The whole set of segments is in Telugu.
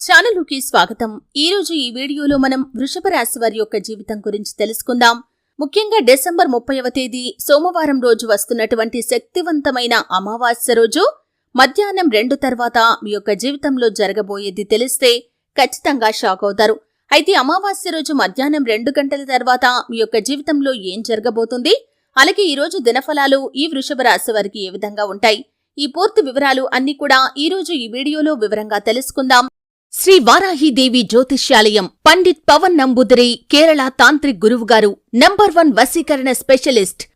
ఛానలుకి స్వాగతం. ఈ రోజు ఈ వీడియోలో మనం వృషభ రాశి వారి యొక్క జీవితం గురించి తెలుసుకుందాం. ముఖ్యంగా డిసెంబర్ ముప్పైవ తేదీ సోమవారం రోజు వస్తున్నటువంటి శక్తివంతమైన అమావాస్య రోజు. మధ్యాహ్నం రెండు తర్వాత మీ యొక్క జీవితంలో జరగబోయేది తెలిస్తే ఖచ్చితంగా షాక్ అవుతారు. అయితే అమావాస్య రోజు మధ్యాహ్నం రెండు గంటల తర్వాత మీ యొక్క జీవితంలో ఏం జరగబోతుంది? అలాగే ఈ రోజు దినఫలాలు ఈ వృషభ రాశి వారికి ఏ విధంగా ఉంటాయి? ఈ పూర్తి వివరాలు అన్ని కూడా ఈ రోజు ఈ వీడియోలో వివరంగా తెలుసుకుందాం. శ్రీ వారాహిదేవి జ్యోతిష్యాలయం పండిత్ పవన్ నంబుదిరి కేరళ తాంత్రిక్ గురువుగారు నంబర్ వన్ వశీకరణ స్పెషలిస్ట్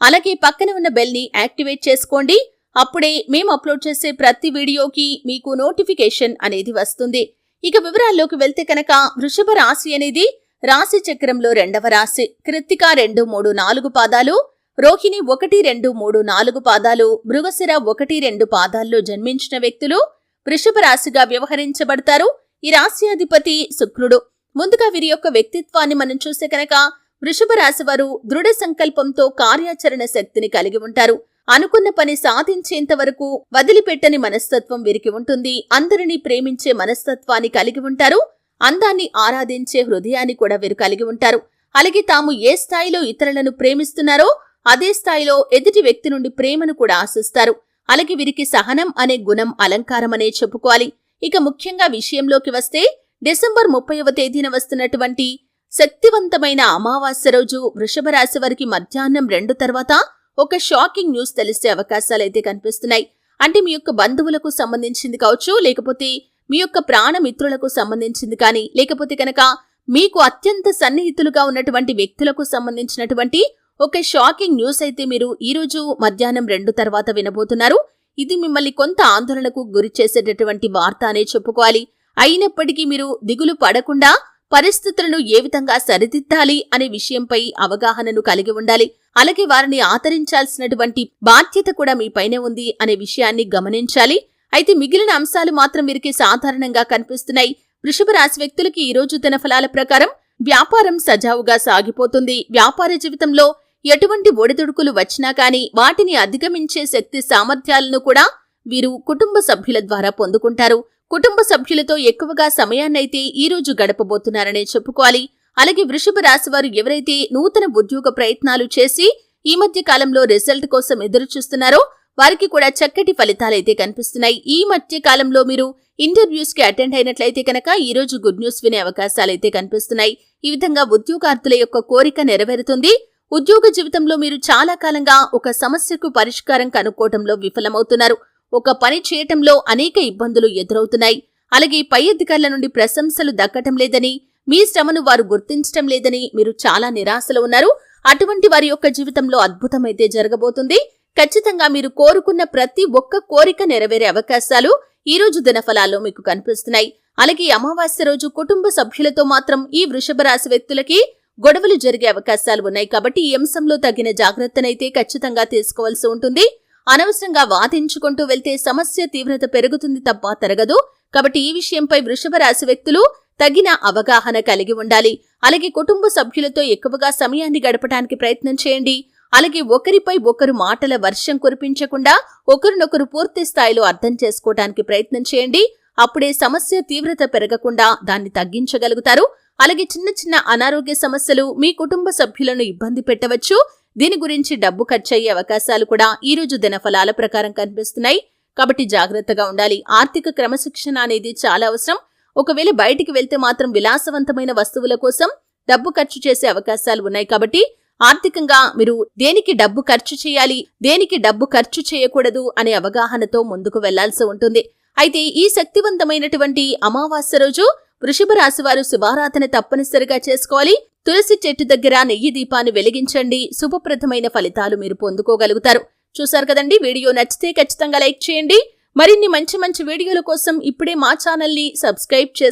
అలాగే పక్కన ఉన్న బెల్ని యాక్టివేట్ చేసుకోండి. అప్పుడే మేము అప్లోడ్ చేసే ప్రతి వీడియోకి మీకు నోటిఫికేషన్ అనేది వస్తుంది. ఇక వివరాల్లోకి వెళ్తే కనుక వృషభ రాశి అనేది రాశి చక్రంలో రెండవ రాశి. కృత్తిక రెండు మూడు నాలుగు పాదాలు. రోహిణి ఒకటి రెండు మూడు నాలుగు పాదాలు. మృగశిర ఒకటి రెండు పాదాల్లో జన్మించిన వ్యక్తులు వృషభ రాశిగా వ్యవహరించబడతారు. ఈ రాశ్యాధిపతి శుక్రుడు. ముందుగా వీరి యొక్క వ్యక్తిత్వాన్ని మనం చూస్తే కనుక వృషభ రాశి వారు దృఢ సంకల్పంతో కార్యాచరణ శక్తిని కలిగి ఉంటారు. అనుకున్న పని సాధించేంత వరకు వదిలిపెట్టని మనస్తత్వం వీరికి ఉంటుంది. అందరినీ ప్రేమించే మనస్తత్వాన్ని కలిగి ఉంటారు. అందాన్ని ఆరాధించే హృదయాన్ని కూడా వీరు కలిగి ఉంటారు. అలాగే తాము ఏ స్థాయిలో ఇతరులను ప్రేమిస్తున్నారో అదే స్థాయిలో ఎదుటి వ్యక్తి నుండి ప్రేమను కూడా ఆశిస్తారు. అలాగే వీరికి సహనం అనే గుణం అలంకారమనే చెప్పుకోవాలి. ఇక ముఖ్యంగా విషయంలోకి వస్తే డిసెంబర్ ముప్పైవ తేదీన వస్తున్నటువంటి శక్తివంతమైన అమావాస్య రోజు వృషభ రాశి వారికి మధ్యాహ్నం రెండు తర్వాత ఒక షాకింగ్ న్యూస్ తెలిసే అవకాశాలైతే కనిపిస్తున్నాయి. అంటే మీ యొక్క బంధువులకు సంబంధించింది కావచ్చు లేకపోతే మీ యొక్క ప్రాణమిత్రులకు సంబంధించింది కానీ లేకపోతే కనుక మీకు అత్యంత సన్నిహితులుగా ఉన్నటువంటి వ్యక్తులకు సంబంధించినటువంటి ఒక షాకింగ్ న్యూస్ అయితే మీరు ఈ రోజు మధ్యాహ్నం రెండు తర్వాత వినబోతున్నారు. ఇది మిమ్మల్ని కొంత ఆందోళనకు గురి చేసేటటువంటి వార్త అనే చెప్పుకోవాలి. అయినప్పటికీ మీరు దిగులు పడకుండా పరిస్థితులను ఏ విధంగా సరిదిద్దాలి అనే విషయంపై అవగాహనను కలిగి ఉండాలి. అలాగే వారిని ఆదరించాల్సినటువంటి బాధ్యత కూడా మీ పైనే ఉంది అనే విషయాన్ని గమనించాలి. అయితే మిగిలిన అంశాలు మాత్రం వీరికి సాధారణంగా కనిపిస్తున్నాయి. వృషభ రాశి వ్యక్తులకి ఈ రోజు దినఫలాల ప్రకారం వ్యాపారం సజావుగా సాగిపోతుంది. వ్యాపార జీవితంలో ఎటువంటి ఒడిదుడుకులు వచ్చినా కానీ వాటిని అధిగమించే శక్తి సామర్థ్యాలను కూడా వీరు కుటుంబ సభ్యుల ద్వారా పొందుకుంటారు. కుటుంబ సభ్యులతో ఎక్కువగా సమయాన్నైతే ఈ రోజు గడపబోతున్నారనే చెప్పుకోవాలి. అలాగే వృషభ రాశి వారు ఎవరైతే నూతన ఉద్యోగ ప్రయత్నాలు చేసి ఈ మధ్య కాలంలో రిజల్ట్ కోసం ఎదురు చూస్తున్నారో వారికి కూడా చక్కటి ఫలితాలైతే కనిపిస్తున్నాయి. ఈ మధ్య కాలంలో మీరు ఇంటర్వ్యూస్కి అటెండ్ అయినట్లయితే కనుక ఈ రోజు గుడ్ న్యూస్ వినే అవకాశాలైతే కనిపిస్తున్నాయి. ఈ విధంగా ఉద్యోగార్థుల యొక్క కోరిక నెరవేరుతుంది. ఉద్యోగ జీవితంలో మీరు చాలా కాలంగా ఒక సమస్యకు పరిష్కారం కనుక్కోవటంలో విఫలమవుతున్నారు. ఒక పని చేయటంలో అనేక ఇబ్బందులు ఎదురవుతున్నాయి. అలాగే పై అధికారుల నుండి ప్రశంసలు దక్కటం లేదని మీ శ్రమను వారు గుర్తించటం లేదని మీరు చాలా నిరాశలో ఉన్నారు. అటువంటి వారి యొక్క జీవితంలో అద్భుతమైతే జరగబోతుంది. ఖచ్చితంగా మీరు కోరుకున్న ప్రతి ఒక్క కోరిక నెరవేరే అవకాశాలు ఈ రోజు దినఫలాల్లో మీకు కనిపిస్తున్నాయి. అలాగే అమావాస్య రోజు కుటుంబ సభ్యులతో మాత్రం ఈ వృషభ రాశి వ్యక్తులకి గొడవలు జరిగే అవకాశాలు ఉన్నాయి. కాబట్టి ఈ అంశంలో తగిన జాగ్రత్తనైతే ఖచ్చితంగా తీసుకోవాల్సి ఉంటుంది. అనవసరంగా వాదించుకుంటూ వెళ్తే సమస్య తీవ్రత పెరుగుతుంది తప్ప తరగదు. కాబట్టి ఈ విషయంపై వృషభ రాశి వ్యక్తులు తగిన అవగాహన కలిగి ఉండాలి. అలాగే కుటుంబ సభ్యులతో ఎక్కువగా సమయాన్ని గడపడానికి ప్రయత్నం చేయండి. అలాగే ఒకరిపై ఒకరు మాటల వర్షం కురిపించకుండా ఒకరినొకరు పూర్తి స్థాయిలో అర్థం చేసుకోవడానికి ప్రయత్నం చేయండి. అప్పుడే సమస్య తీవ్రత పెరగకుండా దాన్ని తగ్గించగలుగుతారు. అలాగే చిన్న చిన్న అనారోగ్య సమస్యలు మీ కుటుంబ సభ్యులను ఇబ్బంది పెట్టవచ్చు. దీని గురించి డబ్బు ఖర్చయ్యే అవకాశాలు కూడా ఈ రోజు దినఫలాల ప్రకారం కనిపిస్తున్నాయి. కాబట్టి జాగ్రత్తగా ఉండాలి. ఆర్థిక క్రమశిక్షణ అనేది చాలా అవసరం. ఒకవేళ బయటికి వెళ్తే మాత్రం విలాసవంతమైన వస్తువుల కోసం డబ్బు ఖర్చు చేసే అవకాశాలు ఉన్నాయి. కాబట్టి ఆర్థికంగా మీరు దేనికి డబ్బు ఖర్చు చేయాలి దేనికి డబ్బు ఖర్చు చేయకూడదు అనే అవగాహనతో ముందుకు వెళ్ళాల్సి ఉంటుంది. అయితే ఈ శక్తివంతమైనటువంటి అమావాస్య రోజు వృషభ రాశి వారు శుభారాధన తప్పనిసరిగా చేసుకోవాలి. తులసి చెట్టు దగ్గర నెయ్యి దీపాన్ని వెలిగించండి. శుభప్రదమైన ఫలితాలు మీరు పొందుకోగలుగుతారు. చూశారు కదండి? వీడియో నచ్చితే ఖచ్చితంగా లైక్ చేయండి. మరిన్ని మంచి మంచి వీడియోల కోసం ఇప్పుడే మా ఛానల్ని సబ్స్క్రైబ్ చేసుకోండి.